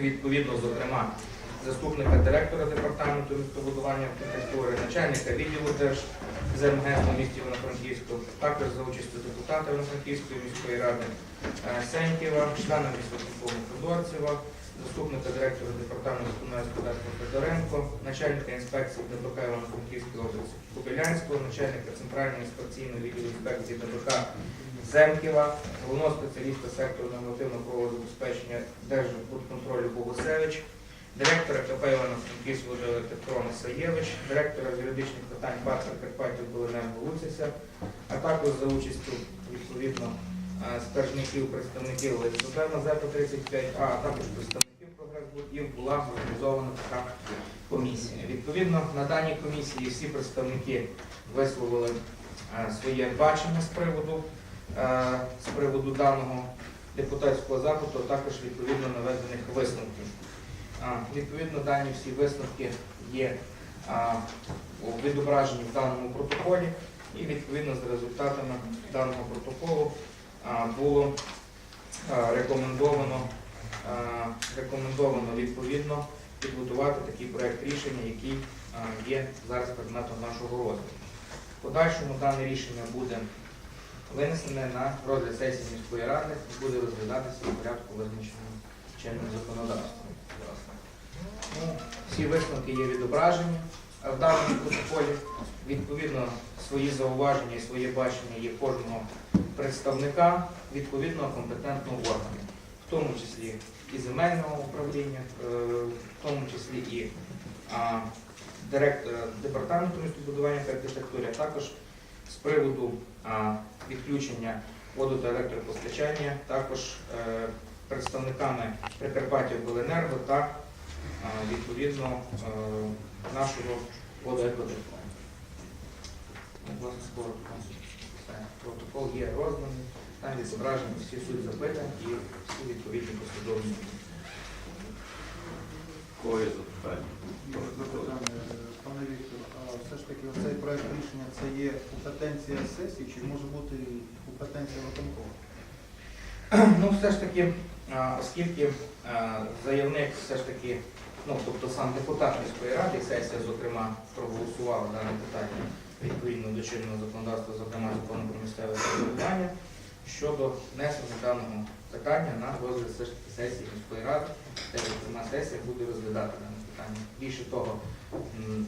відповідно, зокрема, заступника директора департаменту містобудування архітектури, начальника відділу Держземгенства в місті Івано-Франківську, також за участю депутата Івано-Франківської міської ради е, Сеньківа, члена міського Федорцева, заступника директора департаменту господарства Федоренко, начальника інспекції ДБК Івано-Франківської області Кобилянського, начальника центрального інспекційного відділу інспекції ДБК Земківа, головного спеціаліста сектору нормативного правового забезпечення Держбудконтролю Богусевич, директора КП Івано-Франківського Петро Саєвич, директора з юридичних питань Патер Карпатів Беленерго Луцися, а також за участю відповідно е, скаржників, представників ЛСП Мазепа 35А, а також представників прогрес-будів була організована така комісія. Відповідно, на даній комісії всі представники висловили е, своє бачення з приводу, з приводу даного депутатського запиту, а також відповідно наведених висновків. Відповідно, дані всі висновки є відображені в даному протоколі, і відповідно з результатами даного протоколу було рекомендовано, рекомендовано відповідно підготувати такий проект рішення, який є зараз предметом нашого розгляду. В подальшому дане рішення буде винесене на розгляд сесії міської ради буде розглядатися у порядку визначеному чинним законодавством. Ну, всі висновки є відображені в даному протоколі. Відповідно, свої зауваження і своє бачення є кожного представника відповідного компетентного органу, в тому числі і земельного управління, е, в тому числі і а, директора департаменту містобудування та архітектури, а також з приводу відключення воду та електропостачання, також е, представниками Прикарпаття Беленерго та а, відповідно е, нашого. Ну, коротко. Протокол є розданий, там відзображені всі суть запитань і всі відповідні послідовні. Кого запитання? Все ж таки цей проект рішення це є компетенція сесії чи може бути компетенція виконкому? Ну, все ж таки, оскільки заявник все ж таки, ну, тобто сам депутат міської ради, сесія, зокрема, проголосувала дане питання відповідно до чинного законодавства, зокрема закону про місцеве самоврядування, щодо внесення даного питання на розгляд сесії міської ради, де зокрема сесія буде розглядати дане питання. Більше того,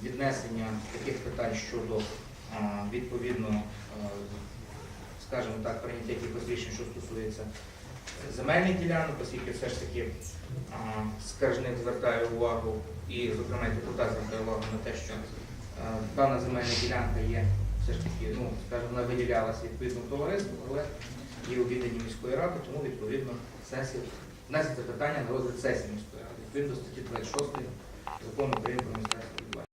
віднесення таких питань щодо відповідно, скажімо так, прийняття якихось рішень, що стосується земельних ділянок, оскільки все ж таки скаржник звертає увагу, і, зокрема, депутат звертає увагу на те, що дана земельна ділянка є все ж таки, ну, скажімо, вона виділялася відповідно товариству, але є об'єднані міської ради, тому відповідно сесія внесеться питання на розгляд сесії міської ради, відповідно статті 26 закону України про місцеве.